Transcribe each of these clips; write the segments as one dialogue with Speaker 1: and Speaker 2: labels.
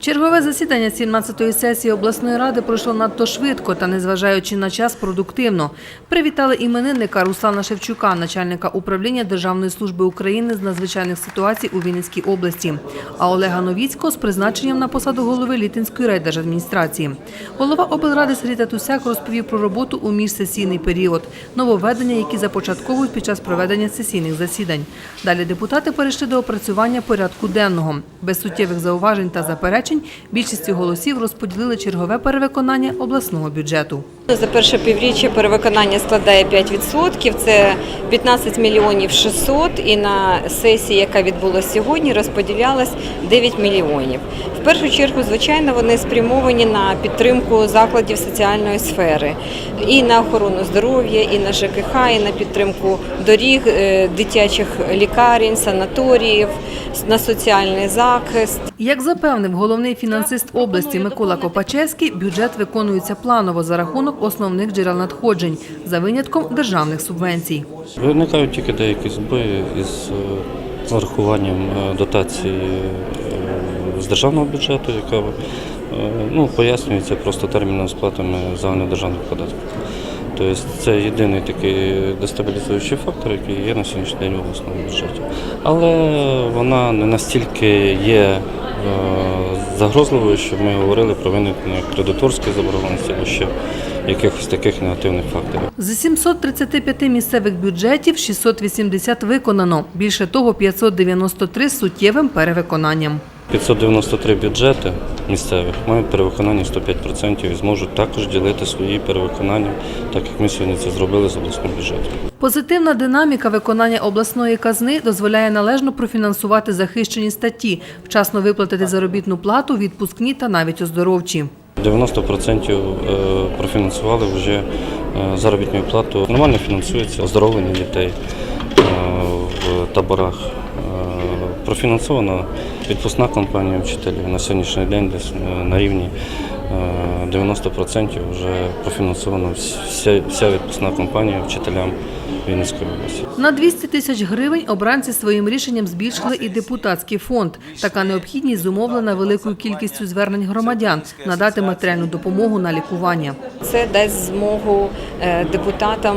Speaker 1: Чергове засідання 17-ї сесії обласної ради пройшло надто швидко та, незважаючи на час, продуктивно. Привітали іменинника Руслана Шевчука, начальника управління Державної служби України з надзвичайних ситуацій у Вінницькій області, а Олега Новіцького з призначенням на посаду голови Літинської райдержадміністрації. Голова облради Сергій Татусяк розповів про роботу у міжсесійний період, нововведення, які започатковують під час проведення сесійних засідань. Далі депутати перейшли до опрацювання порядку денного. Без суттєвих зауважень та заперечень більшістю голосів розподілили чергове перевиконання обласного бюджету.
Speaker 2: За перше півріччя перевиконання складає 5%, це 15 мільйонів 600, і на сесії, яка відбулася сьогодні, розподілялось 9 мільйонів. В першу чергу, звичайно, вони спрямовані на підтримку закладів соціальної сфери, і на охорону здоров'я, і на ЖКХ, і на підтримку доріг, е, дитячих лікарень, санаторіїв, на соціальний захист.
Speaker 1: Як запевнив головний фінансист області Микола Копачевський, бюджет виконується планово за рахунок основних джерел надходжень, за винятком державних субвенцій.
Speaker 3: Виникають тільки деякі збої із е, зарахуванням е, дотації е, з державного бюджету, яка е, ну, пояснюється просто терміном сплатами загальнодержавних податків. Тобто це єдиний такий дестабілізуючий фактор, який є на сьогоднішній день в обласному бюджеті. Але вона не настільки є е, загрозливою, щоб ми говорили про виникнення кредиторської заборгованості або ще якихось таких негативних факторів.
Speaker 1: З 735 місцевих бюджетів 680 виконано. Більше того, 593 з суттєвим перевиконанням.
Speaker 3: 593 бюджети місцевих мають перевиконання 105% і зможуть також ділити свої перевиконання, так як ми сьогодні це зробили з обласним бюджетом.
Speaker 1: Позитивна динаміка виконання обласної казни дозволяє належно профінансувати захищені статті, вчасно виплатити заробітну плату, відпускні та навіть оздоровчі.
Speaker 3: 90% е, профінансували вже е, заробітну плату. Нормально фінансується оздоровлення дітей е, в таборах. Профінансована відпускна компанія вчителів на сьогоднішній день десь на рівні е, 90% вже профінансована вся відпускна компанія вчителям Вінницької області.
Speaker 1: На 200 тисяч гривень обранці своїм рішенням збільшили і депутатський фонд. Така необхідність зумовлена великою кількістю звернень громадян надати матеріальну допомогу на лікування.
Speaker 2: Це дасть змогу е, депутатам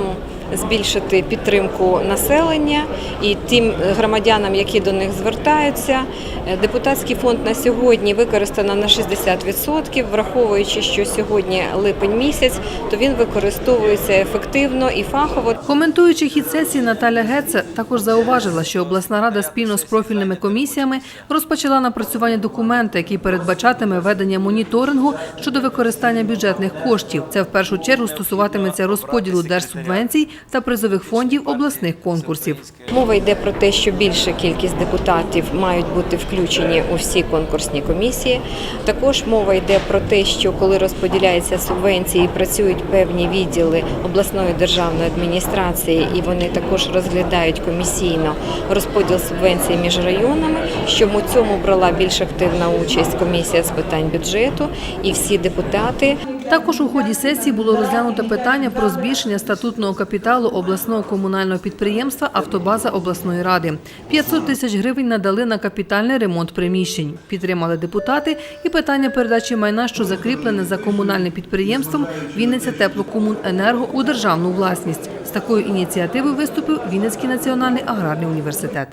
Speaker 2: збільшити підтримку населення і тим громадянам, які до них звертаються. Е, Депутатський фонд на сьогодні використано на 60%, враховуючи, що сьогодні липень місяць, то він використовується ефективно і фахово.
Speaker 1: Коментуючи хід сесії, Наталя Геце також зауважила, що обласна рада спільно з профільними комісіями розпочала напрацювання документа, який передбачатиме ведення моніторингу щодо використання бюджетних коштів. Це в першу чергу стосуватиметься розподілу держсубвенцій та призових фондів обласних конкурсів.
Speaker 2: Мова йде про те, що більша кількість депутатів мають бути включені у всі конкурсні комісії. Також мова йде про те, що коли розподіляються субвенції, працюють певні відділи обласної державної адміністрації, і вони також розглядають комісійно розподіл субвенцій між районами. Що у цьому брала більш активна участь комісія з питань бюджету і всі депутати.
Speaker 1: Також у ході сесії було розглянуто питання про збільшення статутного капіталу обласного комунального підприємства Автобаза обласної ради. 500 тисяч гривень надали на капітальний ремонт приміщень. Підтримали депутати і питання передачі майна, що закріплене за комунальним підприємством Вінниця теплокомуненерго у державну власність. З такою ініціативою виступив Вінницький національний аграрний університет.